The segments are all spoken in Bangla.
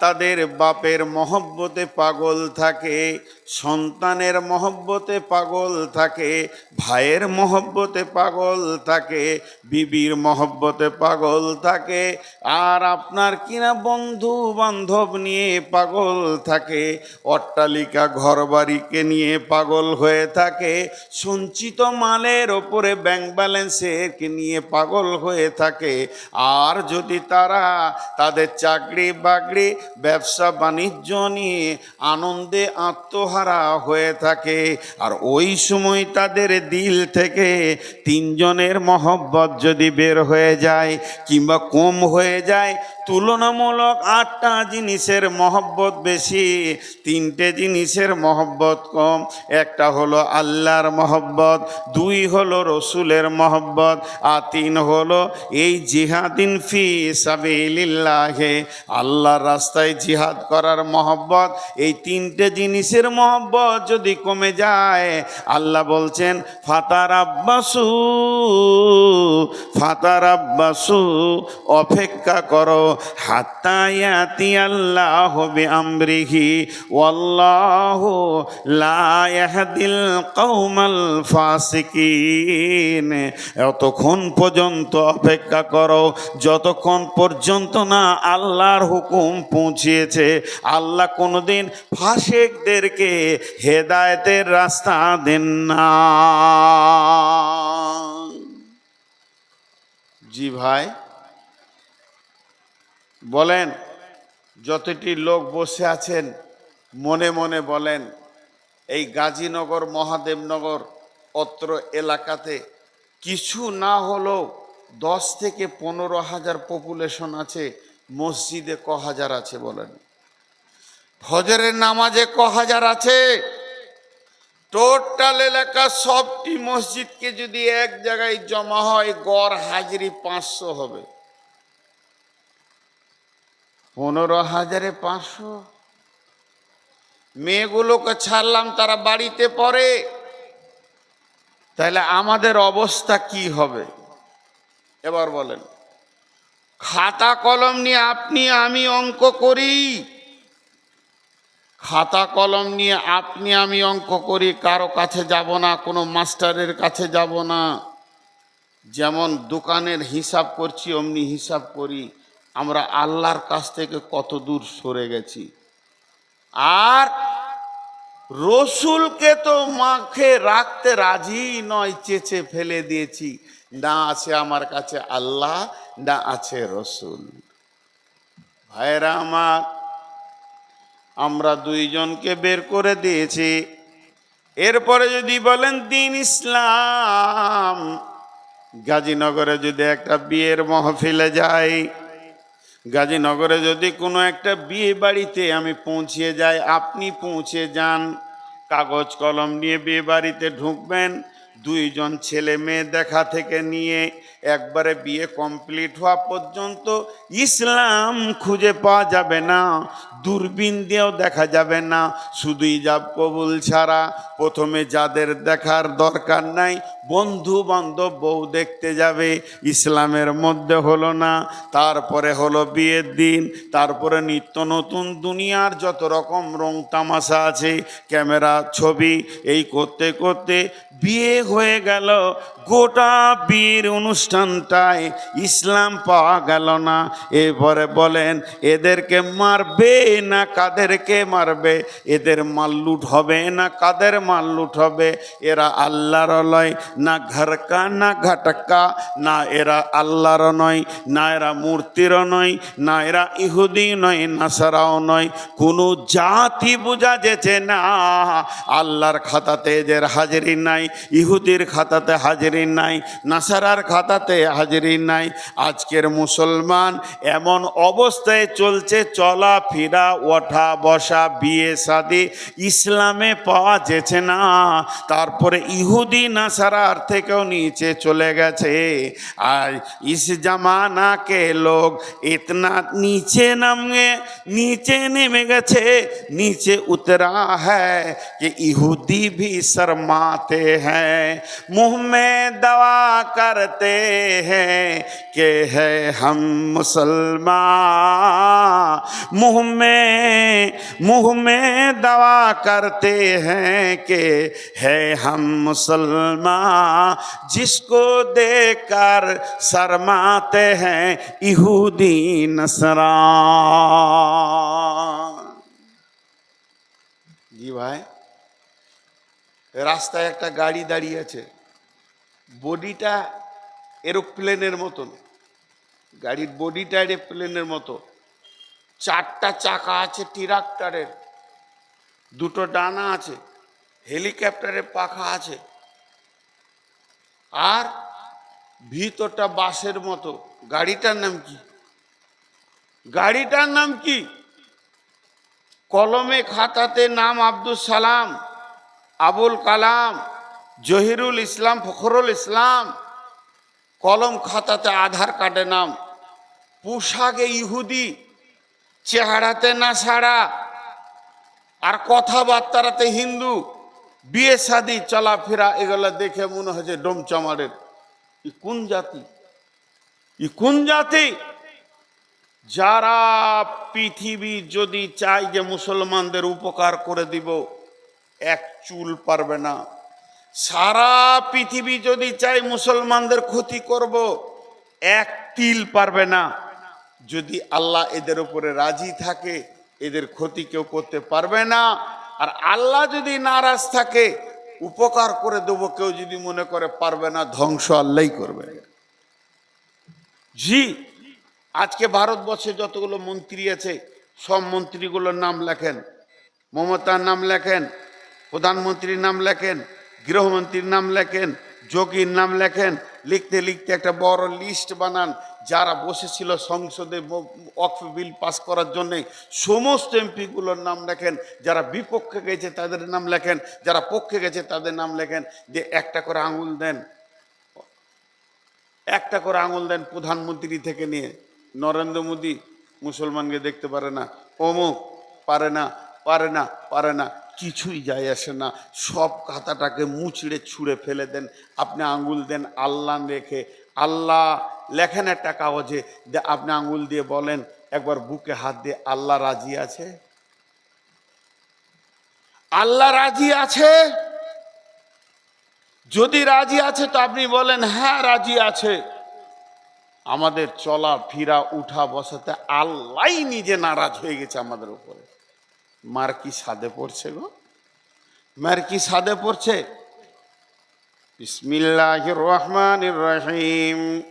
তাদের বাপের মহব্বতে পাগল থাকে, সন্তানের মহব্বতে পাগল থাকে, ভাইয়ের মহব্বতে পাগল থাকে, বিবির মহব্বতে পাগল থাকে, আর আপনার কিনা বন্ধু বান্ধব নিয়ে পাগল থাকে, অট্টালিকা ঘরবাড়িকে নিয়ে পাগল হয়ে থাকে, সঞ্চিত মালের ওপরে ব্যাংক ব্যালেন্সের নিয়ে পাগল হয়ে থাকে, আর যদি তারা তাদের চাকরি বাকরি ব্যবসা বাণিজ্য নিয়ে আনন্দে আত্মহারা হয়ে থাকে। আর ওই সময় তাদের দিল থেকে তিনজনের মহব্বত যদি বের হয়ে যায় কিংবা কম হয়ে যায় তুলনামূলক আটটা জিনিসের মহব্বত বেশি, তিনটে জিনিসের মহব্বত কম। একটা হলো আল্লাহর মহব্বত, দুই হলো রসুলের মহব্বত, আর তিন হলো এই জিহাদিন ফি সাবিলিল্লাহে, আল্লাহর রাস্তায় জিহাদ করার মহব্বত। এই তিনটে জিনিসের মহব্বত যদি কমে যায়, আল্লাহ বলছেন ফাতার আব্বাসু ফাতার আব্বাসু অপেক্ষা করো হাত্তায়াতি আল্লাহ হবে আমরিহি ওয়াল্লাহ লা কওমাল ফাসিকিন। এতক্ষণ পর্যন্ত অপেক্ষা করো, যতক্ষণ পর্যন্ত না আল্লাহর হুকুম পৌঁছিয়েছে, আল্লাহ কোনোদিন ফাসেকদেরকে হেদায়েতের রাস্তা দেন না। জি ভাই। বলেন, যতটি লোক বসে আছেন, মনে মনে বলেন, এই গাজীনগর, মহাদেবনগর অত্র এলাকাতে কিছু না হলেও দশ থেকে পনেরো হাজার পপুলেশন আছে, মসজিদে ক হাজার আছে বলেন। ফজরের নামাজে ক হাজার আছে। টোটাল এলাকা সবটি মসজিদকে যদি এক জায়গায় জমা হয়, গড় হাজিরি পাঁচশো হবে। পনেরো হাজারে পাঁচশো। মেয়েগুলোকে ছাড়লাম, তারা বাড়িতে পড়ে। তাহলে আমাদের অবস্থা কি হবে? এবার বলেন, খাতা কলম নিয়ে আপনি, আমি অঙ্ক করি। খাতা কলম নিয়ে আপনি, আমি অঙ্ক করি, কারও কাছে যাব না, কোনো মাস্টারের কাছে যাব না। যেমন দোকানের হিসাব করছি, অমনি হিসাব করি। আমরা আল্লাহর কাছ থেকে কত দূর সরে গেছি। আর রসুলকে তো মাখে রাখতে রাজি নয়, চেচে ফেলে দিয়েছি। না আছে আমার কাছে আল্লাহ, না আছে রসুল। ভাইরা আমার, আমরা দুইজনকে বের করে দিয়েছি। এরপরে যদি বলেন দিন ইসলাম, গাজীনগরে যদি একটা বিয়ের মহফিলে যাই গাজীনগরে যদি কোনো একটা বিয়ে বাড়িতে আমি পৌঁছিয়ে যাই, আপনি পৌঁছে যান। কাগজ কলম নিয়ে বিয়ে বাড়িতে ঢুকবেন। দুইজন ছেলে মেয়ে দেখা থেকে নিয়ে একবারে বিয়ে কমপ্লিট হওয়া পর্যন্ত ইসলাম খুঁজে পাওয়া যাবে না, দূরবীন দিয়েও দেখা যাবে না। শুধুই ইজাব কবুল ছাড়া প্রথমে যাদের দেখার দরকার নাই বন্ধু বান্ধব বউ দেখতে যাবে, ইসলামের মধ্যে হলো না। তারপরে হলো বিয়ের দিন, তারপরে নিত্য নতুন দুনিয়ার যত রকম রং তামাশা আছে, ক্যামেরা, ছবি, এই করতে করতে বিয়ে হয়ে গেল। গোটা বিয়ের অনুষ্ঠানটায় ইসলাম পাওয়া গেল না। এরপরে বলেন, এদেরকে মারবে না কাদেরকে মারবে? এদের মাল লুট হবে না কাদের মাল লুট হবে? এরা আল্লাহর লয়, না ঘরকা, না ঘটকা, না এরা আল্লাহর নয়, না এরা মূর্তির নয়, না এরা ইহুদি নয়, নাসারাও নয়। কোনো জাতি বোঝা যেছে না, আল্লাহর খাতাতে এদের হাজিরি নাই, ইহুদির খাতাতে হাজিরি নাই, নাসারার খাতাতে হাজিরি নাই আজকের মুসলমান এমন অবস্থায় চলছে চলা ফিরা ওঠা বসা বিয়ে শাদি ইসলামে পাওয়া যেছে না তারপরে ইহুদি নাসারা পাহাড় থেকেও নিচে চলে গেছে আর ইস জামানা কে লোক ইতনা নিচে নামে নিচে নেমে গেছে নিচে उतरा है कि यहूदी भी शर्माते हैं मुंह में दवा करते हैं कि है हम मुसलमान मुंह में मुंह में दवा करते हैं कि है हम मुसलमान जिसको देखकर शर्माते हैं यहूदी नसरान জি ভাই রাস্তায় একটা গাড়ি দাঁড়িয়ে আছে বডিটা এরোপ্লেনের মতন। গাড়ির বডিটা এরোপ্লেনের মতো। চারটা চাকা আছে ট্রাক্টরের। দুটো ডানা আছে। হেলিকপ্টারের পাখা আছে। আর ভিতরটা বাসের মতো। গাড়িটার নাম কি? গাড়িটার নাম কি? কলমে খাতাতে নাম আব্দুল সালাম, আবুল কালাম, জহিরুল ইসলাম, ফখরুল ইসলাম। কলম খাতাতে আধার কার্ডে নাম। পোশাকে ইহুদি, চেহারাতে নাসাড়া আর কথাবার্তারাতে হিন্দু। বিয়ে শাদি, চলাফেরা, এগুলো দেখে মনে হচ্ছে ডোমচামারের। ই কোন জাতি? ই কোন জাতি? যারা পৃথিবী যদি চাই যে মুসলমানদের উপকার করে দিব, এক চুল পারবে না। সারা পৃথিবী যদি চাই মুসলমানদের ক্ষতি করব, এক তিল পারবে না। যদি আল্লাহ এদের উপরে রাজি থাকে, এদের ক্ষতি কেউ করতে পারবে না। আর আল্লাহ যদি নারাজ থাকে, উপকার করে দেবো কেউ যদি মনে করে পারবে না, ধ্বংস আল্লাহই করবে। জি, আজকে ভারতবর্ষে যতগুলো মন্ত্রী আছে, সব মন্ত্রীগুলোর নাম লেখেন। মমতার নাম লেখেন, প্রধানমন্ত্রীর নাম লেখেন গৃহমন্ত্রীর নাম লেখেন, যোগীর নাম লেখেন, লিখতে লিখতে একটা বড় লিস্ট বানান। যারা বসেছিল সংসদে অক্ফ বিল পাস করার জন্যে, সমস্ত এমপিগুলোর নাম লেখেন। যারা বিপক্ষে গেছে তাদের নাম লেখেন, যারা পক্ষে গেছে তাদের নাম লেখেন। যে একটা করে আঙুল দেন, একটা করে আঙুল দেন প্রধানমন্ত্রী থেকে নিয়ে। নরেন্দ্র মোদী মুসলমানকে দেখতে পারে না। অমুক, পারে না পারে না পারে না। কিছুই যায় আসে না। সব খাতাটাকে মুচড়ে ছুঁড়ে ফেলে দেন। আপনি আঙ্গুল দেন, আল্লাহ রেখে, আল্লাহ লেখেন একটা কাগজে আপনি আঙ্গুল দিয়ে বলেন, একবার বুকে হাত দিয়ে, আল্লাহ রাজি আছে? আল্লাহ রাজি আছে? যদি রাজি আছে তো আপনি বলেন হ্যাঁ রাজি আছে। আমাদের চলা, ফিরা, উঠা, বসাতে আল্লাহ নিজে নারাজ হয়ে গেছে আমাদের উপরে। মার কি সাদে পড়ছে গো? মার কি সাদে পড়ছে? বিসমিল্লাহ রহমান রহিম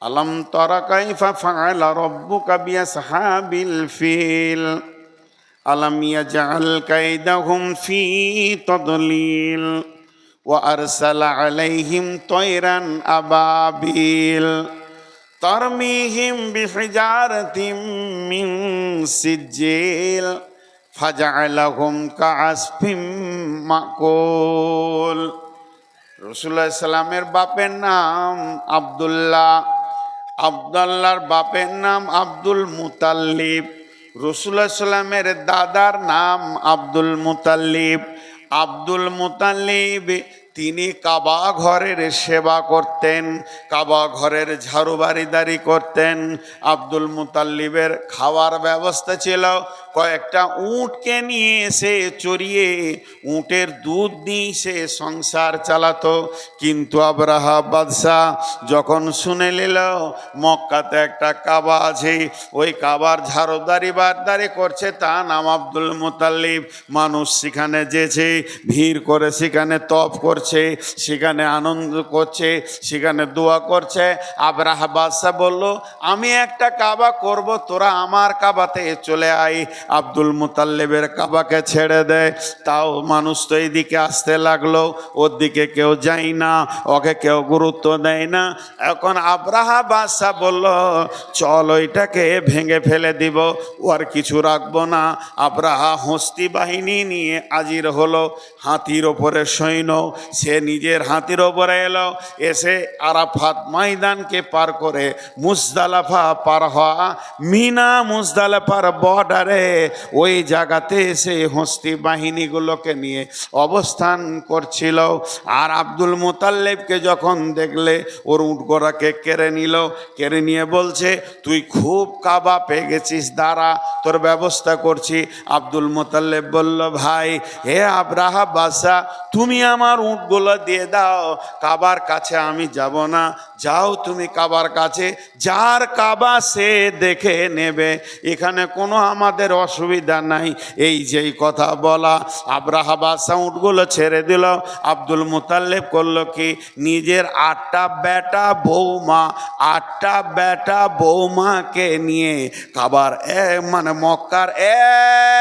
আলম তরা কাইফা ফাআলা রব্বুকা বিআসহাবিল ফিল। আলম ইয়াজআল কাইদাহুম ফি তদলিল। ওয়া আরসালা আলাইহিম তয়রান আবাবিল। ترميهم بحجارة من سجيل فجعلهم كعصف মাকুল রসুল্লাহ সাল্লামের বাপের নাম আবদুল্লাহ আবদুল্লাহর বাপের নাম আব্দুল মুতাল্লিব রসুল্লাহ সাল্লামের দাদার নাম আব্দুল মুতাল্লিব আব্দুল মুতাল্লিব তিনি কাবা ঘরের সেবা করতেন, কাবা ঘরের ঝাড়ুবাড়িদারি করতেন। আব্দুল মুতাল্লিবের খাওয়ার ব্যবস্থা ছিল, কয়েকটা উঁটকে নিয়ে এসে চড়িয়ে উঁটের দুধ নিয়ে সে সংসার চালাতো। কিন্তু আবরাহা বাদশাহ যখন শুনে নিল, মক্কাতে একটা কাবা আছে, ওই কাবার ঝাড়ুদারি বারদারি করছে, তা নাম আব্দুল মুতাল্লিব। মানুষ সেখানে যেছে, ভিড় করে সেখানে তপ করছে। সেখানে আনন্দ করছে, সেখানে দোয়া করছে। আবরাহা বাদশাহ বলল, আমি একটা কাবা করব, তোরা আমার কাবাতে চলে আয়। আব্দুল মুতাল্লিবের কাবাকে ছেড়ে দেয় তাও মানুষ তো এইদিকে আসতে লাগল ওর দিকে কেউ যায় না, ওকে কেউ গুরুত্ব দেয় না। এখন আব্রাহা বাদশাহ বলল, চল ওইটাকে ভেঙে ফেলে দিব আর কিছু রাখব না। আব্রাহা হস্তি বাহিনী নিয়ে আজির হলো, হাতির ওপরে সৈন্য সে নিজের হাতির ওপরে এলো, এসে আরাফাত ময়দানকে পার করে মুজদালাফা পার হওয়া, মিনা মুজদালাফার বর্ডারে ওই জায়গাতে এসে হস্তি বাহিনীগুলোকে নিয়ে অবস্থান করছিল। আর আব্দুল মোতাল্লেবকে যখন দেখলে, ওর উটগোড়াকে কেড়ে নিল, কেড়ে নিয়ে বলছে, তুই খুব কাবা পেয়ে গেছিস, দাঁড়া, তোর ব্যবস্থা করছি। আব্দুল মোতাল্লেব বলল, ভাই, হে আব্রাহা বাসা তুমি আমার উটগুলো দিয়ে দাও কাবার কাছে আমি যাব না। যাও তুমি কাবার কাছে, যার কাবা সে দেখে নেবে। এখানে কোনো আমাদের অসুবিধা নাই। এই যেই কথা বলা আব্রাহা সাউন্ডগুলো ছেড়ে দিল। আব্দুল মুতাল্লেব করল কি? নিজের আটটা বেটা বৌমা, আটটা বেটা বৌমাকে নিয়ে কাবার এক মানে মক্কার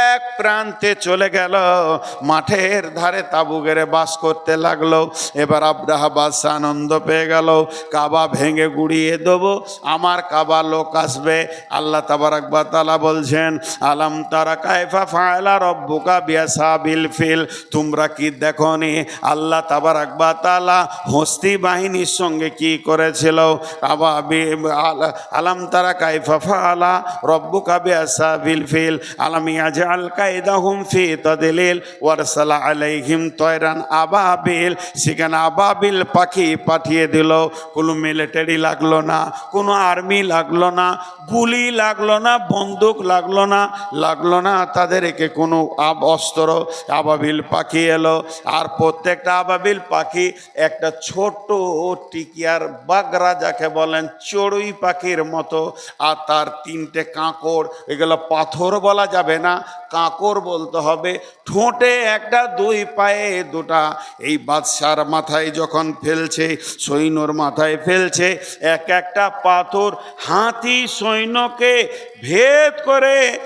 এক প্রান্তে চলে গেল। মাঠের ধারে তাবু গেড়ে বাস করতে লাগল। এবার আব্রাহা বাদশা আনন্দ পেয়ে গেল। কাবা ভেঙে গুড়িয়ে দেবো। আমার কাবা লোক আসবে। আল্লাহ তাবারাকবা তালা বলছেন, আলাম তারা কায়ফা ফায়লা রব্বুকা বিয়াসা বিল ফিল? তোমরা কি দেখো নি আল্লাহ তাবারাকবা তালা হস্তি বাহিনীর সঙ্গে কি করেছিল? কাবা আল- আলাম তারা কায়ফা ফালা রব্বুকা বিয়াসা বিল ফিল? আলাম ইয়াজআল কায়দাহুম ফি তাদলিল ওয়ারসালা আলাইহিম তয়রান আবাবিল। সেখানে আবাবিল পাখি পাঠিয়ে দিল। কোনো মিলিটারি লাগল না, কোনো আর্মি লাগল না, গুলি লাগল না, বন্দুক লাগল না লাগল না। তাদেরকে কোনো অস্ত্র, আবাবিল পাখি এলো। আর প্রত্যেকটা আবাবিল পাখি একটা ছোট টিকিয়ার বাগরা যাকে বলেন চড়ুই পাখির মতো। আর তার তিনটে কাঁকড়, এগুলো পাথর বলা যাবে না, কাঁকড় বলতে হবে। ঠোঁটে একটা, দুই পায়ে দুটা। এই বাদশার মাথায় যখন ফেলছে, সৈন্যর মাথায় ফেলছে। এক একটা পাথর হাতি সৈন্যকে ভেদ করে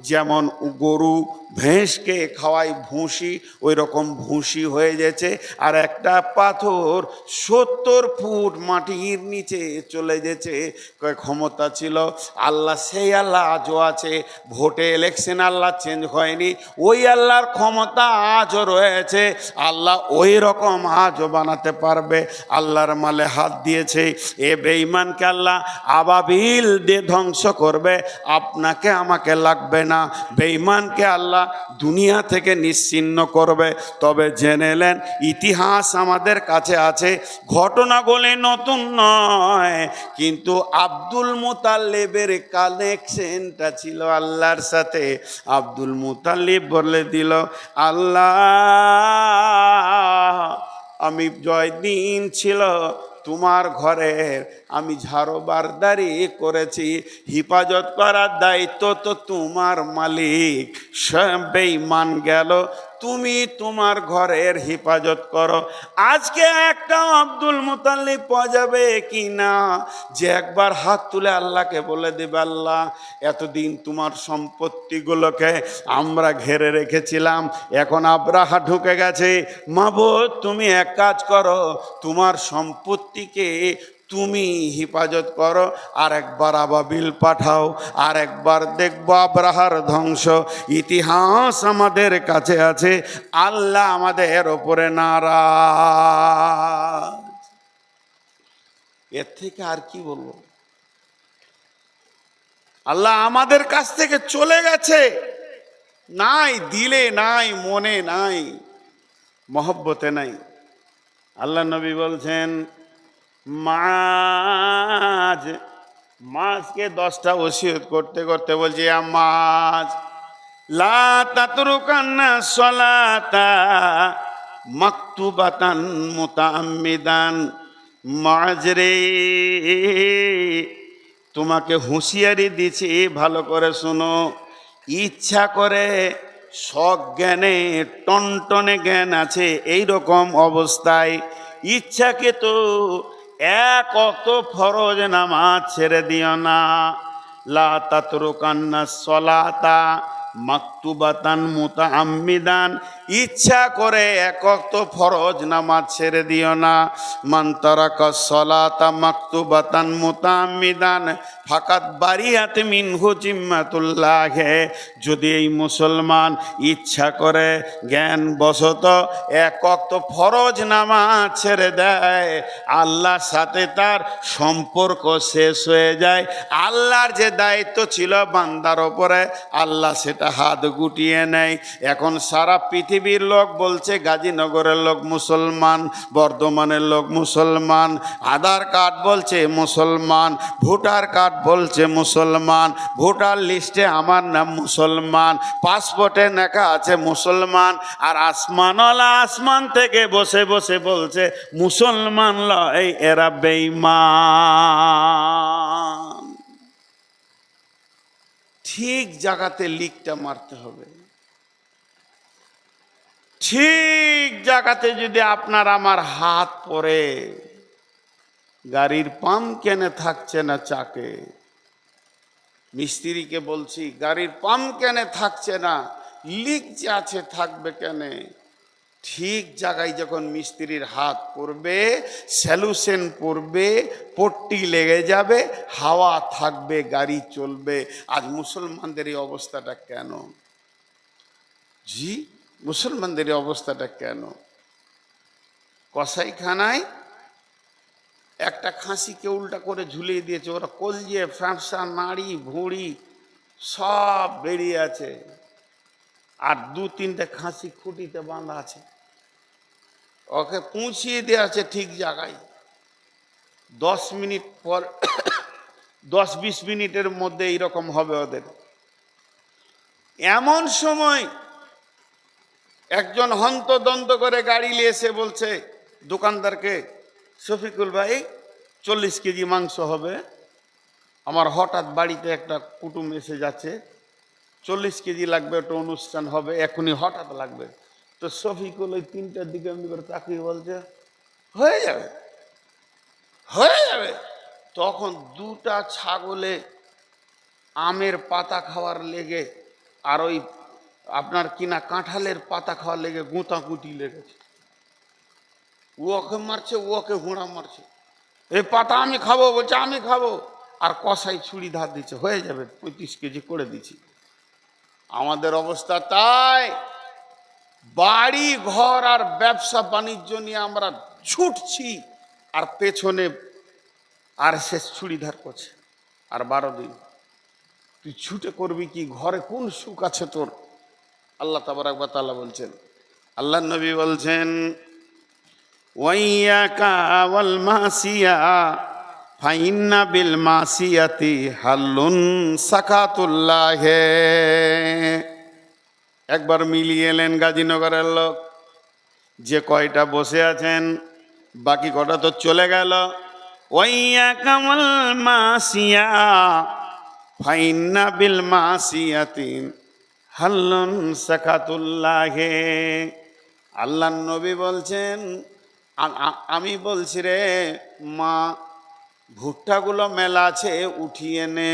যেমন গরু ভেঁসকে খাওয়াই ভুসি ওই রকম ভুসি হয়ে গেছে। আর একটা পাথর সত্তর ফুট মাটির নিচে চলে গেছে। ক্ষমতা ছিল? আল্লাহ সেই আল্লাহ আজও আছে। ভোটে ইলেকশন আল্লাহ চেঞ্জ হয়নি। ওই আল্লাহর ক্ষমতা আজও রয়েছে। আল্লাহ ওই রকম আজও বানাতে পারবে। আল্লাহর মালে হাত দিয়েছে। এ বেঈমানকে আল্লাহ আবাবিল দিয়ে ধ্বংস করবে, আপনাকে আমাকে লাগবে না। বেঈমানকে আল্লাহ দুনিয়া থেকে নিশ্চিন্ন করবে। তবে জেনেলেন ইতিহাস আমাদের কাছে আছে, ঘটনাগুলি নতুন নয়, কিন্তু আব্দুল মুতাল্লিবের কানেকশনটা ছিল আল্লাহর সাথে। আব্দুল মুতাল্লিব বলে দিল, আল্লাহ, আমি জয়দিন ছিল তোমার ঘরে আমি ঝাড়োবারদারি করেছি। হিফাজত করার দায়িত্ব তো তোমার মালিক। সব বেঈমান গেল। তুমি তোমার ঘরের হেফাজত করো। আজকে একটা আব্দুল মুতাল্লিব পাওয়া যাবে কি না যে একবার হাত তুলে আল্লাহকে বলে দেবে, আল্লাহ, এতদিন তোমার সম্পত্তিগুলোকে আমরা ঘেরে রেখেছিলাম, এখন আব্রাহা ঢুকে গেছে। মাবুদ, তুমি এক কাজ করো, তোমার সম্পত্তিকে তুমি হেফাজত করো আর একবার আবাবিল পাঠাও আর একবার দেখব আব্রাহার ধ্বংস। ইতিহাস আমাদের কাছে আছে, আল্লাহ আমাদের ওপরে নারাজ। এর থেকে আর কি বলব? আল্লাহ আমাদের কাছ থেকে চলে গেছে। নাই, দিলে নাই, মনে নাই, মহব্বতে নাই। আল্লাহ নবী বলছেন মাছ। মাছকে দশটা ওসিয়ত করতে করতে বলছি মাছ, লা সলাতা মাকতুবাতান মুতাআম্মিদান মাছ রে, তোমাকে হুঁশিয়ারি দিছি, ভালো করে শোনো। ইচ্ছা করে সজ্ঞানে টনটনে জ্ঞান আছে এই রকম অবস্থায়। ইচ্ছাকে তো এক অত ফরজ নামাজ ছেড়ে দিও না। লা তাতরুকান্না সলাতা মাকতুবাতান মুতাআম্মিদান। ইচ্ছা করে একক তো ফরজ নামাজ ছেড়ে দিও না। মন্তরাক সলাতা মাকতুবাতান মুতামিদান ফাকাত বারিয়াত মিনহু জিম্মাতুল্লাহে। যদি এই মুসলমান ইচ্ছা করে জ্ঞান বশত একক তো ফরজ নামাজ ছেড়ে দেয়, আল্লাহর সাথে তার সম্পর্ক শেষ হয়ে যায়। আল্লাহর যে দায়িত্ব ছিল বান্দার ওপরে, আল্লাহ সেটা হাত গুটিয়ে নেয়। এখন সারা পৃথিবীর লোক বলছে, গাজীনগরের লোক মুসলমান, বর্ধমানের লোক মুসলমান, আধার কার্ড বলছে মুসলমান, ভোটার কার্ড বলছে মুসলমান, ভোটার লিস্টে আমার নাম মুসলমান, পাসপোর্টে লেখা আছে মুসলমান, আর আসমানওয়ালা আসমান থেকে বসে বসে বলছে, মুসলমান লয় এরা বেঈমান। ঠিক জায়গাতে লিকটা মারতে হবে। ঠিক জায়গাতে যদি আপনার আমার হাত পড়ে, গাড়ির পাম্প কেনে থাকছে না চাকে? মিস্ত্রিকে বলছি, গাড়ির পাম্প কেনে থাকছে না লিক যে আছে, থাকবে কেনে? ঠিক জায়গায় যখন মিস্ত্রির হাত পড়বে স্যালুশন পড়বে, পট্টি লেগে যাবে, হাওয়া থাকবে, গাড়ি চলবে, আজ মুসলমানদের এই অবস্থাটা কেন? জি মুসলমানদের অবস্থাটা কেন? কসাইখানায় একটা খাসিকে উল্টা করে ঝুলিয়ে দিয়েছে। ওরা কলজে ফ্যাঁপসা নাড়ি ভুঁড়ি সব বেরিয়ে আছে। আর দু তিনটে খাসি খুঁটিতে বাঁধা আছে। ওকে পৌঁছিয়ে দেওয়া আছে ঠিক জায়গায়। দশ মিনিট পর, দশ বিশ মিনিটের মধ্যে এইরকম হবে ওদের। এমন সময় একজন হন্তদন্ত করে গাড়ি নিয়ে এসে বলছে, দোকানদারকে, শফিকুল ভাই, চল্লিশ কেজি মাংস হবে। আমার হঠাৎ বাড়িতে একটা কুটুম এসে যাচ্ছে, চল্লিশ কেজি লাগবে, একটা অনুষ্ঠান হবে, এখনই হঠাৎ লাগবে। তো শফিকুল ওই তিনটার দিকে এমনি করে তাকিয়ে বলছে, হয়ে যাবে হয়ে যাবে। তখন দুটা ছাগলে আমের পাতা খাওয়ার লেগে আর ওই আপনার কিনা কাঁঠালের পাতা খাওয়ার লেগে গুঁতাগুঁতি লেগেছে। ও ওকে মারছে ও ওকে ঘোড়া মারছে। এই পাতা আমি খাব, বলছে, আমি খাব। আর কষাই ছুরি ধার দিচ্ছে, হয়ে যাবে, পঁয়ত্রিশ কেজি করে দিচ্ছি। আমাদের অবস্থা তাই। বাড়ি, ঘর আর ব্যবসা বাণিজ্য নিয়ে আমরা ছুটছি আর পেছনে আর সে ছুরি ধার করছে। আর বারো দিন। তুই ছুটে করবি কি? ঘরে কোন সুখ আছে তোর? আল্লাহ তাবার একবার তাল্লাহ বলছেন আল্লাহ নবী বলছেন মাসিয়া, ফাইন্না বিল মাসিয়াতি হাল্লুন সাকাতুল্লাহে। একবার মিলিয়ে এলেন গাজীনগরের লোক, যে কয়টা বসে আছেন, বাকি কটা তো চলে গেল। ওয়াইয়া কামাল মাসিয়া, ফাইন্না বিল মাসিয়াতিন হাল্লুন সাকাতুল্লাহে। আল্লাহ নবী বলছেন আমি বলছি রে, মা, ভুট্টাগুলো মেলা আছে, উঠিয়ে নে।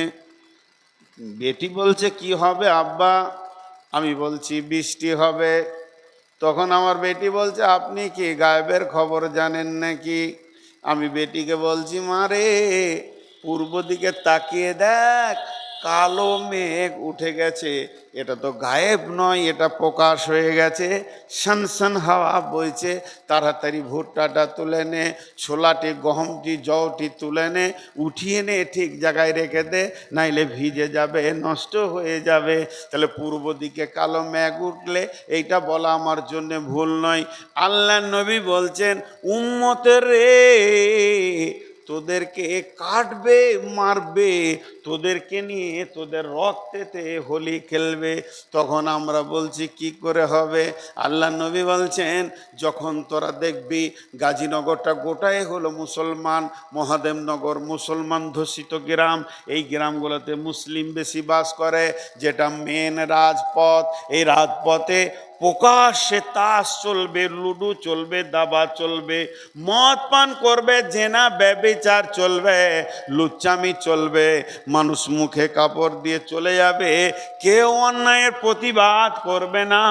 বেটি বলছে, কি হবে আব্বা? আমি বলছি, বৃষ্টি হবে। তখন আমার বেটি বলছে, আপনি কি গায়েবের খবর জানেন নাকি? আমি বেটিকে বলছি মারে পূর্ব দিকে তাকিয়ে দেখ কালো মেঘ উঠে গেছে। এটা তো গায়েব নয়, এটা প্রকাশ হয়ে গেছে। সানসান হাওয়া বইছে, তাড়াতাড়ি ভুট্টাটা তুলে নে, ছোলাটি, গহমটি জওটি তুলে নে, উঠিয়ে নে, ঠিক জায়গায় রেখে দে, নাইলে ভিজে যাবে, নষ্ট হয়ে যাবে। তাহলে পূর্ব দিকে কালো মেঘ উঠলে এইটা বলা আমার জন্যে ভুল নয়। আল্লাহ নবী বলছেন, উম্মতের রে তোদেরকে কাটবে, মারবে, তোদেরকে নিয়ে তোদের রক্তেতে হোলি খেলবে। তখন আমরা বলছি, কি করে হবে? আল্লাহ নবী বলছেন, যখন তোরা দেখবি গাজীনগরটা গোটাই হলো মুসলমান, মহাদেবনগর মুসলমান ধর্ষিত গ্রাম, এই গ্রামগুলোতে মুসলিম বেশি বাস করে, যেটা মেন রাজপথ, এই রাজপথে প্রকাশ্যে তাস চলবে, লুডু চলবে, দাবা চলবে, মদ পান করবে জেনা ব্যবিচার চলবে, লুচ্চামি চলবে, মানুষ মুখে কাপড় দিয়ে চলে যাবে, কেউ অন্যায়ের প্রতিবাদ করবে না।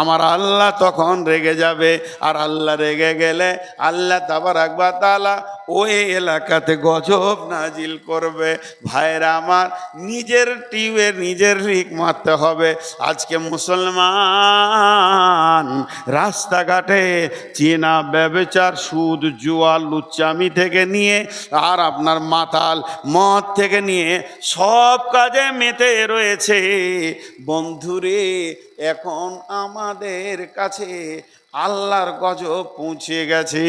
আমার আল্লাহ তখন রেগে যাবে, আর আল্লাহ রেগে গেলে আল্লাহ তাবার একবার তালা ওই এলাকাতে গজব নাজিল করবে। ভাইরা আমার, নিজের টিউবে নিজের রিক মারতে হবে। আজকে মুসলমান রাস্তাঘাটে চেনা ব্যবচার, সুদ জুয়া লুচ্চামি থেকে নিয়ে আর আপনার মাতাল মদ থেকে নিয়ে সব কাজে মেতে রয়েছে। বন্ধুরে, এখন আমাদের কাছে আল্লাহর গজব পৌঁছে গেছে।